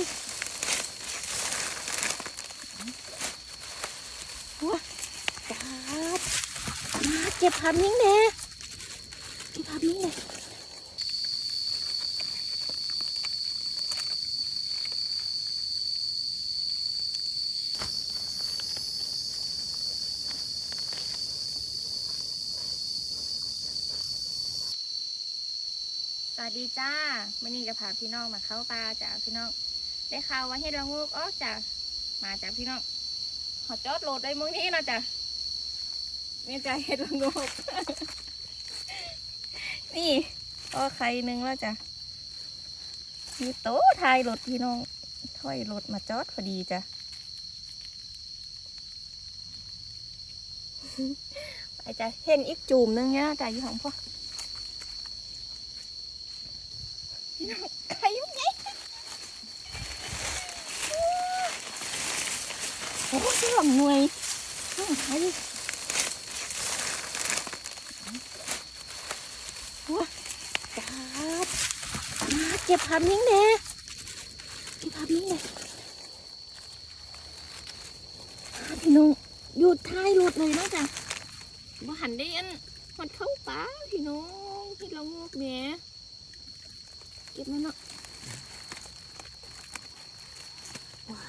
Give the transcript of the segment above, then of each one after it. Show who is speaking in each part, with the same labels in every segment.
Speaker 1: วยอ้าวไปดิว้าจับมาเก็บผับนิ่งแน่เก็บผับนิ่งแน่
Speaker 2: สวัสดีจ้ามื่อนี้จะพาพี่น้องมาเข้าป่าจ้าพี่น้อง ได้ข่าวว่าเฮ็ดละงูกออกจ้ามาจากพี่น้องขอจอดโหลดได้มื้อนี้เนาะจ้ะนี่จ้าเฮ็ดละงูกนี่ก็ไข่หนึ่งแล้วจ้ะมีโต๊ะทายรถพี่น้องถอยรถมาจอดพอดีจ้ะไปจ้ะเห็นอีกจูมหนึงเนี่ยจ้ะอยู่ของพ่อ พี่น้องไข่ยุ่งไงโอ้ยหลังหน่วยอ้าวไปดิว้าจับมาเก็บผับนิ่งแน่เก็บผับนิ่งแน่อ่าพี่น้องหยุดท้ายรถเลยนะจ๊ะบ่หันได้อันมันเข้าป่าพี่น้องที่เรางกเนี่ยเก็บมันเนาะว้า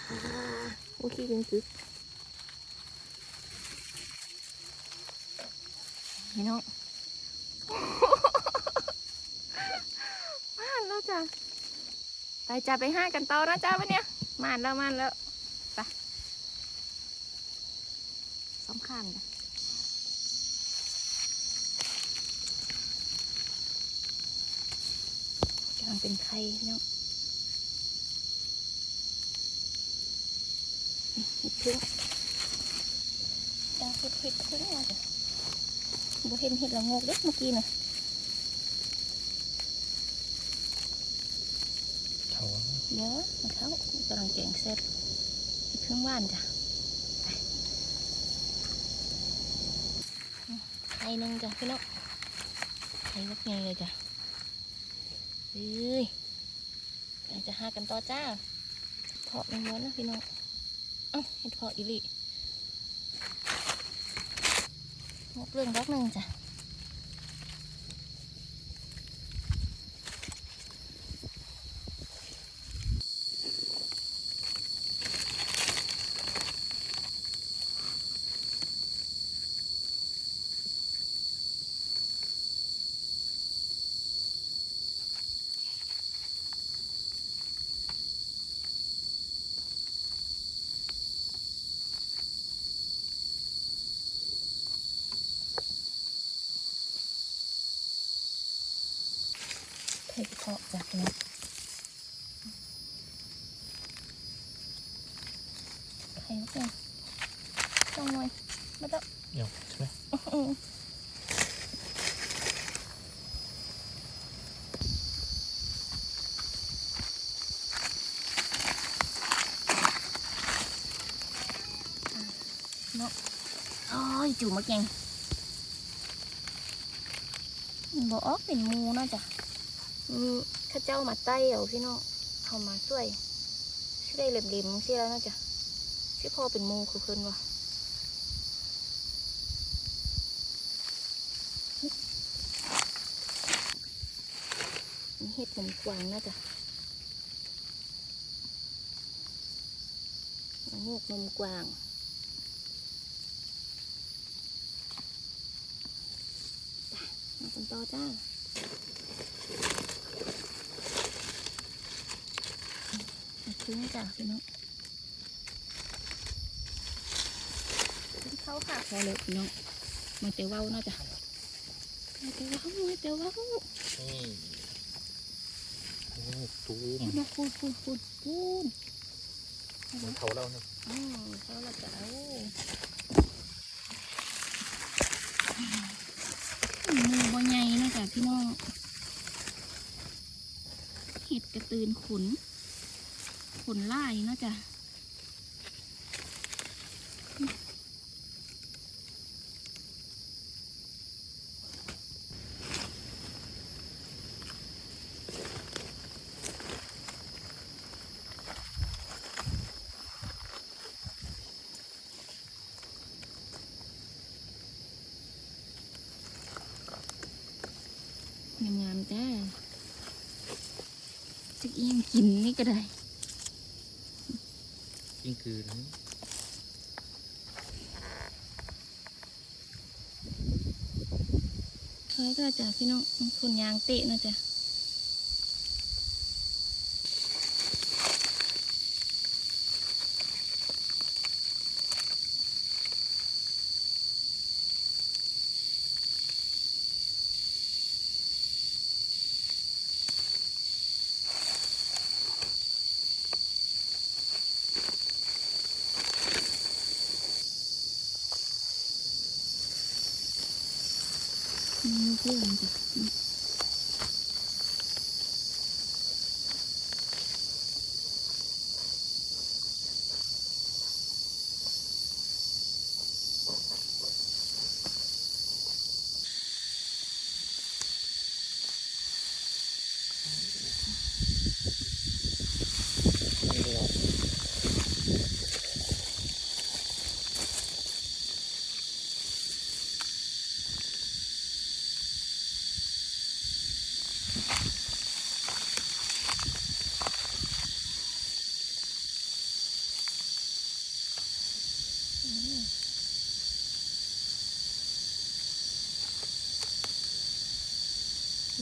Speaker 2: โอเคเป็นซึพี่น้อง มา แล้วจ้ะไปจ้ะไปห้ากันต่อนะจ้าวันเนี้ยมาแล้วมาแล้วไปสำคัญจ้ะกำลังเป็นไข่พี่น้องนี่เห็ดพึ่งจ้าเห็ดเห็ดพึ่งมาจ้ะบ่เห็นเห็ดละงกเด็กเมื่อกี้น่ะ
Speaker 3: เย
Speaker 2: อะมาเขากำลังแกงเสร็จเพึ่งว่านจ้ะไข่หนึ่งจ้ะพี่น้องไข่วักไงเลยจ้ะเอ้ยไปจะหากันต่อจ้าเพาะมันม้วนนะพี่น้องเอ้าเห็ดเพาะอีหลิงกเรื่องรักหนึ่งจ้ะ ไข่เพาะจ้ะพี่น้องไข่วักไงต้องหน่อยไม่ต้อง
Speaker 3: เดี๋ยวใช่ไหม
Speaker 2: อืมเนาะโอ้ยจู่มาแกงบอกออกเป็นหมูเนาะจ้ะอืม ข้าเจ้ามาไต้เอาพี่น้องเขามาช่วยช่วยได้เหลี่ยมๆสิแล้วเนาะจ้ะที่พ่อเป็นมูคือเพิ่นวะเห็ดหนมกวางน่าจะละงกนมกวางจ้ะมากันต่อจ้า มาคืนจ้ะพี่น้องขึ้นเข้าค่ะพอเลยพี่น้องมาเตะว่าวน่าจะมาเตะว่าวมาเตะว่าว
Speaker 3: นี่โอ้ตูม
Speaker 2: มาพูดพูดพูดพูด
Speaker 3: มันเขาแล้วนะ
Speaker 2: อ๋อเขาละจะเอามือบอใหญ่นะจ๊ะพี่น้องเห็ดกระตือนขุน ฝนไล่เนาะจ้ะงามๆจ้าจะเอียงกินนี่ก็ได้
Speaker 3: กิ้งคือนะ
Speaker 2: เคยก็จะพี่น้องคนยางเตะนะจ๊ะ อืม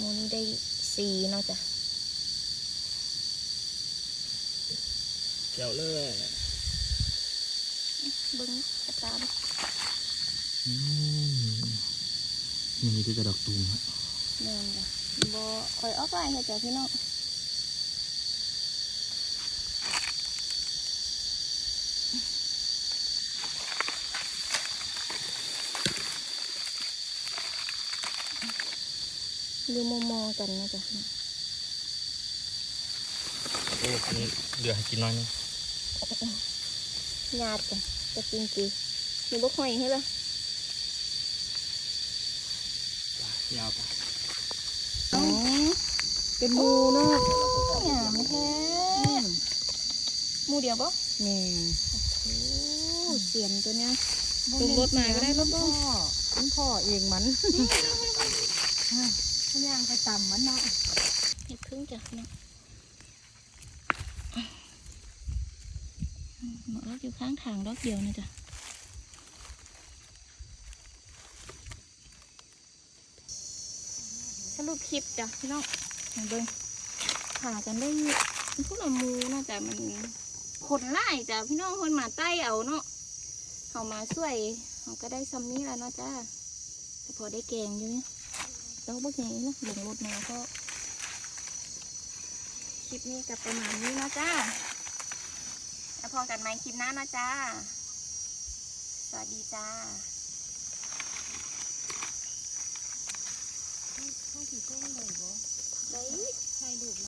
Speaker 2: มหมูนี่ได้สีเนาะจ้ะ
Speaker 3: เกี่ยวเลย
Speaker 2: เบิ้งกระตาม
Speaker 3: อืมมันมีแต่ดอกตูมฮะ
Speaker 2: เดินจ้ะบ่คอยออกไลน์ให้จ้ะพี่น้อง ดูมอมอๆกันนะจ๊ะ
Speaker 3: โอ้อันนี้เหลือให้กินน้อยนึง
Speaker 2: ญาติจ้ะจะกินจีมีบุกหอยให้ปะ
Speaker 3: ยาวไป
Speaker 1: อ๋อเป็นหมูเนาะ
Speaker 2: งามแท้หมูเดียวปะ
Speaker 1: แม่
Speaker 2: โอ้เสียนตัวเนี้ย
Speaker 1: บ่
Speaker 2: ลงรถมาก็ได้รถบ่
Speaker 1: พ่อมันพ่อเองมันทุกอ ย่างไปตำมันเนาะ
Speaker 2: เห็ดพึ่งจ้ะเนาะเหมาะรถอยู่ข้างทางรถเดียวนะจ๊ะสรุปคลิปจ้ะพี่น้องมาเบิ่งหากันได้พวกเรามูน่าจะมันคนไล่จ้ะพี่น้องคนมาใต้เอาเนาะเขามาช่วยเขาก็ได้ซ้ำนี้แล้วเนาะจ้าแต่พอได้แกงอยู่เนี่ย ต้อกบักใหญ่นาะลงรถมาก็ คลิปนี้กับประมาณนี้นะจ้าแล้วพอกันไหมคลิปหน้านะจ้า สวัสดีจ้า